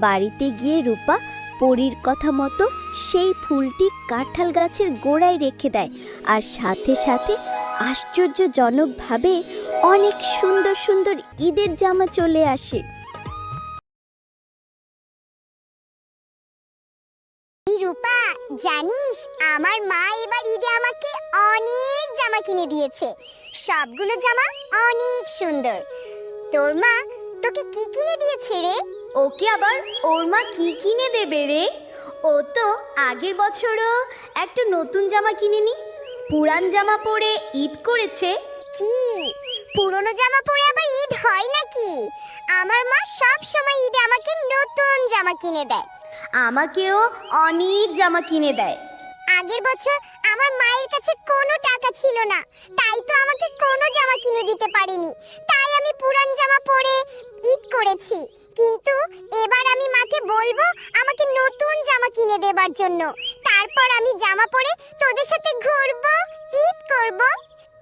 বাড়িতে গিয়ে রূপা পরীর কথা মতো সেই ফুলটি কাঁঠাল গাছের গোড়ায় রেখে দেয় আর সাথে সাথে আশ্চর্যজনকভাবে অনেক সুন্দর সুন্দর ঈদের জামা চলে আসে। রূপা, জানিস, আমার মা এবার ঈদে আমাকে অনেক জামা কিনে দিয়েছে। সবগুলো জামা অনেক সুন্দর। তোর মা তোকে কি কিনে দিয়েছে রে? ওকে আবার ওর মা কি কিনে দেবে রে? ও তো আগের বছরও একটা নতুন জামা কিনেনি। পুরান জামা পরে ঈদ করেছে। কি? পুরনো জামা পরে আবার ঈদ হয় নাকি? আমার মা সব সময় ঈদে আমাকে নতুন জামা কিনে দেয়। আমাকেও অনেক জামা কিনে দেয়। আগের বছর আমার মায়ের কাছে কোনো টাকা ছিল না। তাই তো আমাকে কোনো জামা কিনে দিতে পারেনি। তাই আমি পুরান জামা পরে ঈদ করেছি। কিন্তু এবার আমি মাকে বলব আমাকে নতুন জামা কিনে দেবার জন্য। তারপর আমি জামা পরে তোদের সাথে ঘুরবো, ঈদ করব।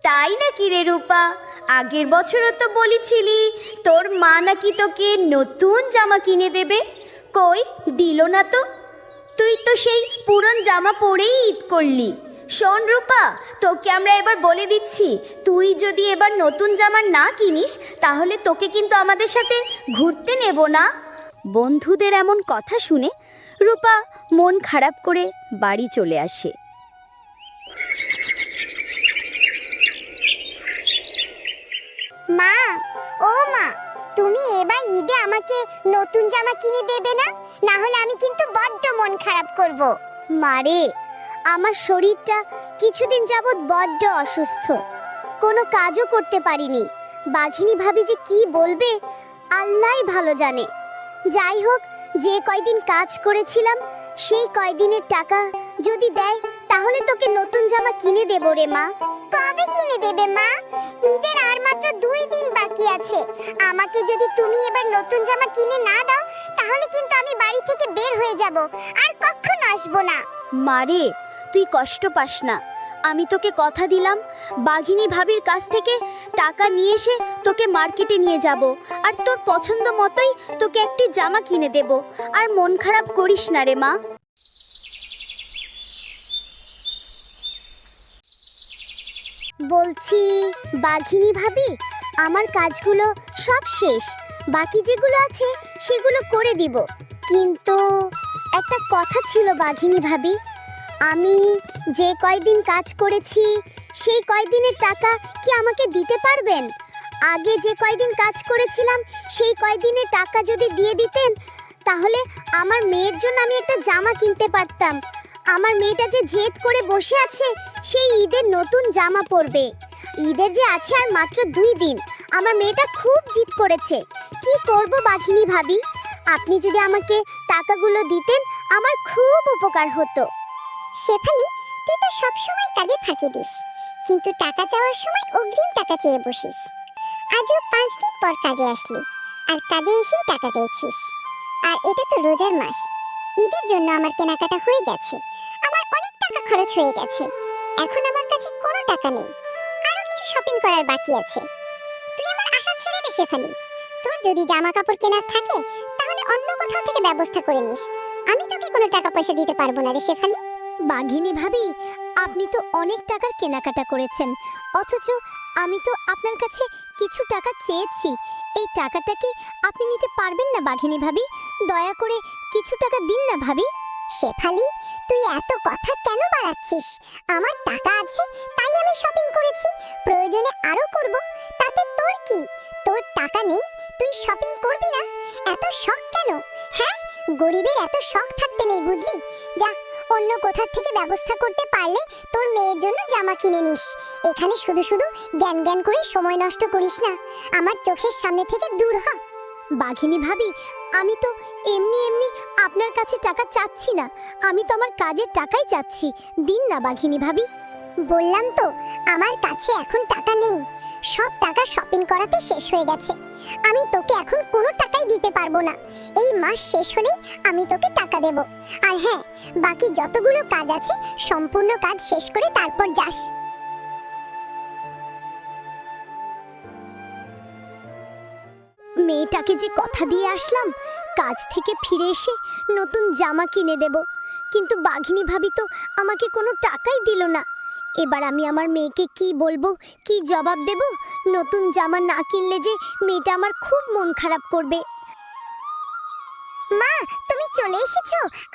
তাই নাকি রে রূপা? আগের বছরও তো বলেছিলি, তোর মা নাকি তোকে নতুন জামা কিনে দেবে। কই, দিল না তো? তুই তো সেই পুরন জামা পরেই ঈদ করলি। শোন রূপা তোকে আমরা এবার বলে দিচ্ছি তুই যদি এবার নতুন জামা না কিনিস তাহলে তোকে কিন্তু আমাদের সাথে ঘুরতে নেব না। বন্ধুদের এমন কথা শুনে রূপা মন খারাপ করে বাড়ি চলে আসে। মা ও মা তুমি এবার ঈদে আমাকে নতুন জামা কিনে দেবে না? না হলে আমি কিন্তু বড্ড মন খারাপ করব। মারে আমার শরীরটা কিছুদিন যাবৎ বড্ড অসুস্থ। কোনো কাজও করতে পারিনি। বাঘিনী ভাবি যে কি বলবে আল্লাহই ভালো জানে। যাই হোক যে কয়দিন কাজ করেছিলাম সেই কয়দিনের টাকা যদি দেয় তাহলে তোকে নতুন জামা কিনে দেবো রে মা। কবে কিনে দেবে মা? ঈদের আর মাত্র দুই দিন বাকি আছে। আমাকে যদি তুমি এবার নতুন জামা কিনে না দাও তাহলে কিন্তু আমি বাড়ি থেকে বের হয়ে যাব। আর কখনো আসব না। মারে তুই কষ্ট পাস না। আমি তোকে কথা দিলাম, বাঘিনী ভাবির কাছ থেকে টাকা নিয়ে এসে তোকে মার্কেটে নিয়ে যাব। আর তোর পছন্দ মতোই তোকে একটি জামা কিনে দেব। আর মন খারাপ করিস না রে মা। বলছি, বাঘিনী ভাবি, আমার কাজগুলো সব শেষ। বাকি যেগুলো আছে সেগুলো করে দিব। কিন্তু একটা কথা ছিল বাঘিনী ভাবি আমি যে কয়দিন কাজ করেছি, সেই কয়দিনের টাকা কি আমাকে দিতে পারবেন? আগে যে কয়দিন কাজ করেছিলাম, সেই কয়দিনের টাকা যদি দিয়ে দিতেন, তাহলে আমার মেয়ের জন্য আমি একটা জামা কিনতে পারতাম। আমার মেয়েটা যে জেদ করে বসে আছে, সেই ঈদের নতুন জামা পরবে। ঈদের যে আছে আর মাত্র দুই দিন, আমার মেয়েটা খুব জিদ করেছে। কি করব বাঘিনী ভাবি? আপনি যদি আমাকে টাকাগুলো দিতেন, আমার খুব উপকার হতো। শেফালি, তুই তো সব সময় কাজে ফাঁকি দিস। কিন্তু টাকা চাওয়ার সময় অগ্রিম টাকা চেয়ে বসিস। আজও পাঁচ দিন পর কাজে আসলি, আর কাজে এসেই টাকা চাইছিস। আর এটা তো রোজার মাস। ঈদের জন্য আমার কেনাকাটা হয়ে গেছে। আমার অনেক টাকা খরচ হয়ে গেছে। এখন আমার কাছে কোনো টাকা নেই। আরও কিছু শপিং করার বাকি আছে। তুই আমার আশা ছেড়ে দে, শেফালি। তোর যদি জামা কাপড় কেনার থাকে, তাহলে অন্য কোথাও থেকে ব্যবস্থা করে নিস। আমি তোকে কোনো টাকা পয়সা দিতে পারব না রে, শেফালি। বাঘিনী ভাবি, আপনি তো অনেক টাকার কেনাকাটা করেছেন। অথচ আমি তো আপনার কাছে কিছু টাকা চেয়েছি। এই টাকাটা কি আপনি নিতে পারবেন না বাঘিনী ভাবি? দয়া করে কিছু টাকা দিন না ভাবি। শেফালি, তুই এত কথা কেন বাড়াচ্ছিস? আমার টাকা আছে, তাই আমি শপিং করেছি। প্রয়োজনে আরও করব। তাতে তোর কি? তোর টাকা নেই, তুই শপিং করবি না? এত শখ কেন? হ্যাঁ গরিবের এত শখ থাকতে নেই, বুঝলি? যা অন্য কোথার থেকে ব্যবস্থা করতে পারলে তোর মেয়ের জন্য জামা কিনে নিস। এখানে শুধু শুধু জ্ঞান জ্ঞান করে সময় নষ্ট করিস না। আমার চোখের সামনে থেকে দূর হ। বাঘিনী ভাবি, আমি তো এমনি এমনি আপনার কাছে টাকা চাচ্ছি না। আমি তো আমার কাজের টাকাই চাচ্ছি। দিন না বাঘিনী ভাবি। বললাম তো, আমার কাছে এখন টাকা নেই। সব টাকা শপিং করাতে শেষ হয়ে গেছে। আমি তোকে এখন কোনো টাকাই দিতে পারব না। এই মাস শেষ হলেই আমি তোকে টাকা দেব। আর হ্যাঁ বাকি যতগুলো কাজ আছে, সম্পূর্ণ কাজ শেষ করে তারপর যাস। মেয়েটাকে যে কথা দিয়ে আসলাম, কাজ থেকে ফিরে এসে নতুন জামা কিনে দেব। কিন্তু বাঘিনী ভাবি তো আমাকে কোনো টাকাই দিল না। এবার আমি আমার মেয়েকে কি বলব কি জবাব দেব? নতুন জামা না কিনলে যে মেয়েটা আমার খুব মন খারাপ করবে। মা তুমি চলে এসেছ?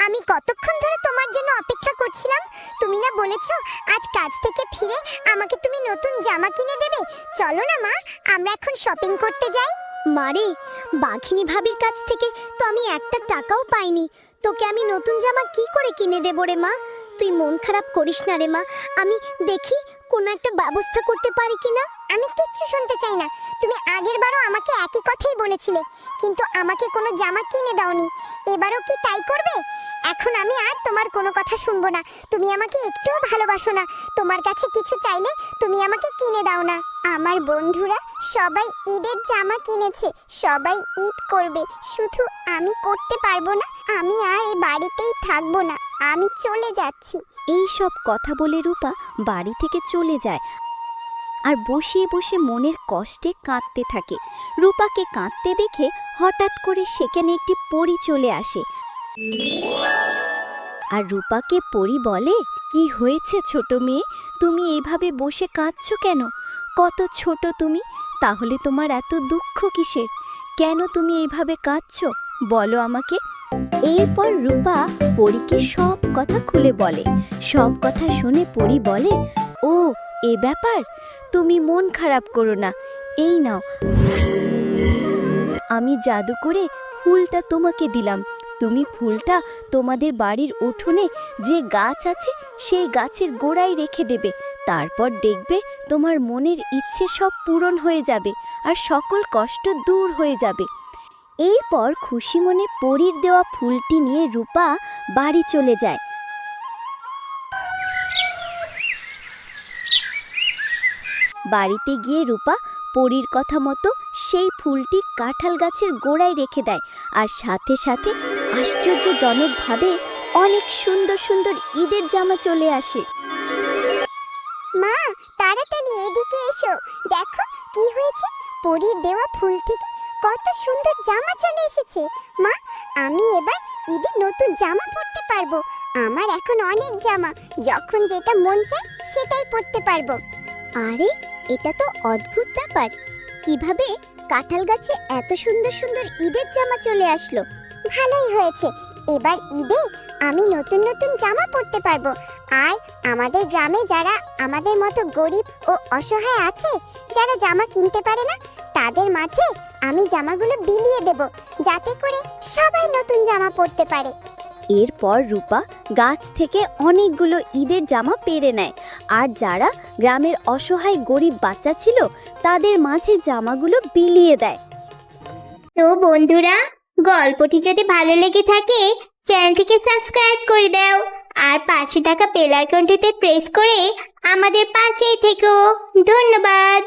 আমি কতক্ষণ ধরে তোমার জন্য অপেক্ষা করছিলাম? তুমি না বলেছ আজ কাজ থেকে ফিরে আমাকে তুমি নতুন জামা কিনে দেবে। চলো না মা আমরা এখন শপিং করতে যাই। মারে বাঘিনী ভাবির কাছ থেকে তো আমি একটা টাকাও পাইনি। তোকে আমি নতুন জামা কি করে কিনে দেবো রে মা? তুই মন খারাপ করিস না রে মা। আমি দেখি কোনো একটা ব্যবস্থা করতে পারি কি না। আমি কিচ্ছু শুনতে চাই না। তুমি আগের বারও আমাকে একই কথাই বলেছিলে, কিন্তু আমাকে কোনো জামা কিনে দাওনি। এবারও কি তাই করবে? এখন আমি আর তোমার কোনো কথা শুনব না। তুমি আমাকে একটুও ভালোবাসো না। তোমার কাছে কিছু চাইলে তুমি আমাকে কিনে দাও না। আমার বন্ধুরা সবাই ঈদের জামা কিনেছে, সবাই ঈদ করবে। শুধু আমি করতে পারব না, আমি আর এই বাড়িতেই থাকব না। আমি চলে যাচ্ছি। এই সব কথা বলে রূপা বাড়ি থেকে চলে যায় আর বসিয়ে বসে মনের কষ্টে কাঁদতে থাকে। রূপাকে কাঁদতে দেখে হঠাৎ করে সেখানে একটি পরী চলে আসে। আর রূপাকে পরী বলে, কি হয়েছে ছোট মেয়ে? তুমি এইভাবে বসে কাঁদছো কেন? কত ছোট তুমি, তাহলে তোমার এত দুঃখ কিসের? কেন তুমি এইভাবে কাঁদছো? বলো আমাকে। এরপর রূপা পরীকে সব কথা খুলে বলে। সব কথা শুনে পরী বলে, ও, এ ব্যাপার? তুমি মন খারাপ করো না। এই নাও। আমি জাদু করে ফুলটা তোমাকে দিলাম। তুমি ফুলটা তোমাদের বাড়ির উঠোনে যে গাছ আছে, সেই গাছের গোড়ায় রেখে দেবে। তারপর দেখবে তোমার মনের ইচ্ছে সব পূরণ হয়ে যাবে আর সকল কষ্ট দূর হয়ে যাবে। এরপর খুশি মনে পরীর দেওয়া ফুলটি নিয়ে রূপা বাড়ি চলে যায়। বাড়িতে গিয়ে রূপা পরীর কথা মতো সেই ফুলটি কাঁঠাল গাছের গোড়ায় রেখে দেয় আর সাথে সাথে আশ্চর্যজনকভাবে অনেক সুন্দর সুন্দর ঈদের জামা চলে আসে। মা, তাড়াতাড়ি এদিকে এসো। দেখো কি হয়েছে। পরীর দেওয়া ফুল থেকে কত সুন্দর জামা চলে এসেছে। মা, আমি এবার ঈদে নতুন জামা পরতে পারব। আমার এখন অনেক জামা, যখন যেটা মন চায় সেটাই পরতে পারব। আরে, এটা তো অদ্ভুত ব্যাপার। কীভাবে কাঁঠাল গাছে এত সুন্দর সুন্দর ঈদের জামা চলে আসলো? ভালোই হয়েছে। এবার ঈদে আমি নতুন নতুন জামা পরতে পারব। আর আমাদের গ্রামে যারা আমাদের মতো গরিব ও অসহায় আছে, যারা জামা কিনতে পারে না, তাদের মাঝে আমি জামাগুলো বিলিয়ে দেব যাতে করে সবাই নতুন জামা পরতে পারে। এরপর রূপা গাছ থেকে অনেকগুলো ঈদের জামা পেরে নেয়। আর যারা গ্রামের অসহায় গরিব বাচ্চা ছিল তাদের মাঝে জামাগুলো বিলিয়ে দেয়। তো বন্ধুরা গল্পটি যদি ভালো লেগে থাকে চ্যানেলটিকে সাবস্ক্রাইব করে দাও। আর পাশে থাকা বেল আইকনটিতে প্রেস করে আমাদের পাশেই থেকো। ধন্যবাদ।